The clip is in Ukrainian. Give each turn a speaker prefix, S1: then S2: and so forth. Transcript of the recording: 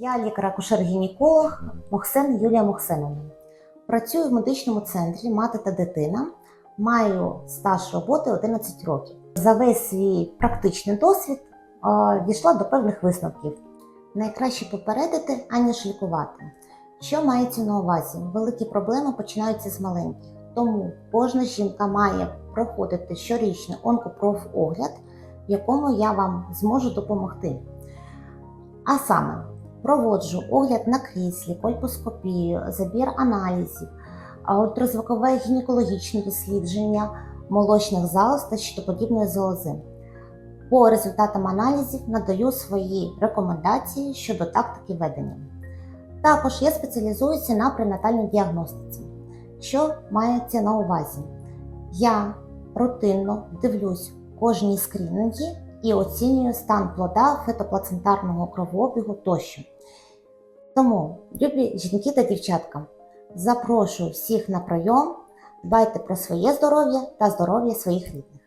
S1: Я лікар-акушер-гінеколог Мохсен Юлія Мохсеновна. Працюю в медичному центрі Мати та дитина. Маю стаж роботи 11 років. За весь свій практичний досвід дійшла до певних висновків. Найкраще попередити, аніж лікувати. Що мається на увазі? Великі проблеми починаються з маленьких. Тому кожна жінка має проходити щорічно онкопрофогляд, в якому я вам зможу допомогти. А саме проводжу огляд на кріслі, кольпоскопію, забір аналізів, ультразвукове гінекологічне дослідження молочних залоз та щитоподібної залози. По результатам аналізів надаю свої рекомендації щодо тактики ведення. Також я спеціалізуюся на пренатальній діагностиці. Що мається на увазі? Я рутинно дивлюсь кожні скринінги і оцінюю стан плода фетоплацентарного кровообігу тощо. Тому, любі жінки та дівчатка, запрошую всіх на прийом, дбайте про своє здоров'я та здоров'я своїх рідних.